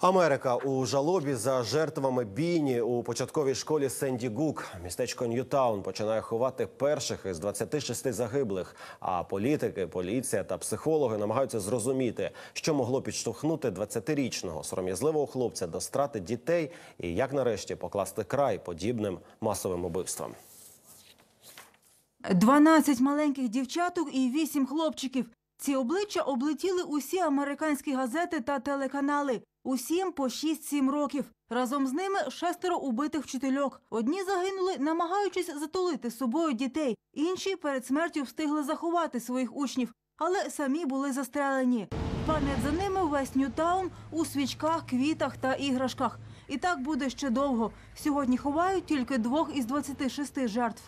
Америка у жалобі за жертвами бійні у початковій школі Сенді Гук. Містечко Ньютаун починає ховати перших із 26 загиблих. А політики, поліція та психологи намагаються зрозуміти, що могло підштовхнути 20-річного сором'язливого хлопця до страти дітей і як нарешті покласти край подібним масовим убивствам. 12 маленьких дівчаток і 8 хлопчиків. Ці обличчя облетіли усі американські газети та телеканали. Усім по 6-7 років. Разом з ними шестеро убитих вчительок. Одні загинули, намагаючись затулити собою дітей. Інші перед смертю встигли заховати своїх учнів, але самі були застрелені. Пам'ять за ними весь Ньютаун у свічках, квітах та іграшках. І так буде ще довго. Сьогодні ховають тільки двох із 26 жертв.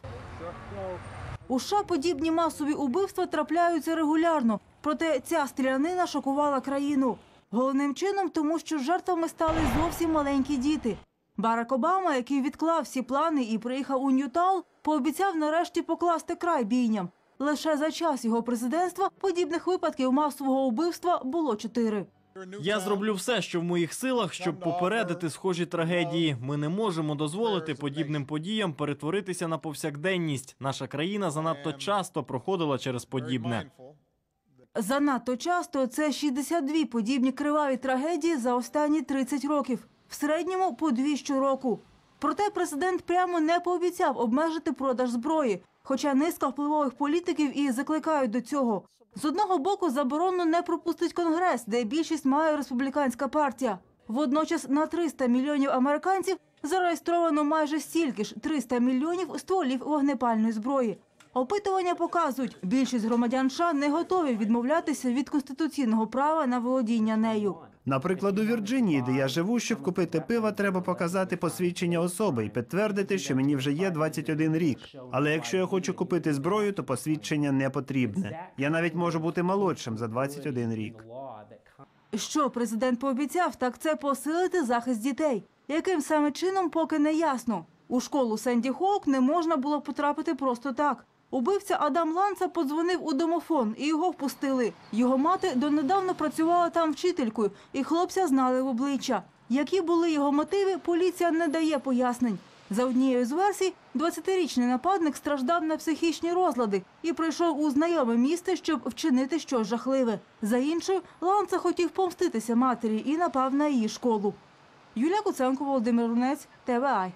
У США подібні масові убивства трапляються регулярно, проте ця стрілянина шокувала країну. Головним чином, тому що жертвами стали зовсім маленькі діти. Барак Обама, який відклав всі плани і приїхав у Ньютаун, пообіцяв нарешті покласти край бійням. Лише за час його президентства подібних випадків масового убивства було чотири. Я зроблю все, що в моїх силах, щоб попередити схожі трагедії. Ми не можемо дозволити подібним подіям перетворитися на повсякденність. Наша країна занадто часто проходила через подібне. Занадто часто це 62 подібні криваві трагедії за останні 30 років, в середньому по дві щороку. Проте президент прямо не пообіцяв обмежити продаж зброї, хоча низка впливових політиків і закликають до цього. З одного боку, заборону не пропустить конгрес, де більшість має республіканська партія. Водночас на 300 мільйонів американців зареєстровано майже стільки ж 300 мільйонів стволів вогнепальної зброї. Опитування показують, більшість громадян США не готові відмовлятися від конституційного права на володіння нею. Наприклад, у Вірджинії, де я живу, щоб купити пива, треба показати посвідчення особи і підтвердити, що мені вже є 21 рік. Але якщо я хочу купити зброю, то посвідчення не потрібне. Я навіть можу бути молодшим за 21 рік. Що президент пообіцяв, так це посилити захист дітей. Яким саме чином, поки не ясно. У школу Сенді Хоук не можна було потрапити просто так. Убивця Адам Ланца подзвонив у домофон і його впустили. Його мати донедавна працювала там вчителькою, і хлопця знали в обличчя. Які були його мотиви, поліція не дає пояснень. За однією з версій, 20-річний нападник страждав на психічні розлади і прийшов у знайоме місце, щоб вчинити щось жахливе. За іншою, Ланца хотів помститися матері і напав на її школу. Юлія Куценко, Володимир Рунець, ТВА.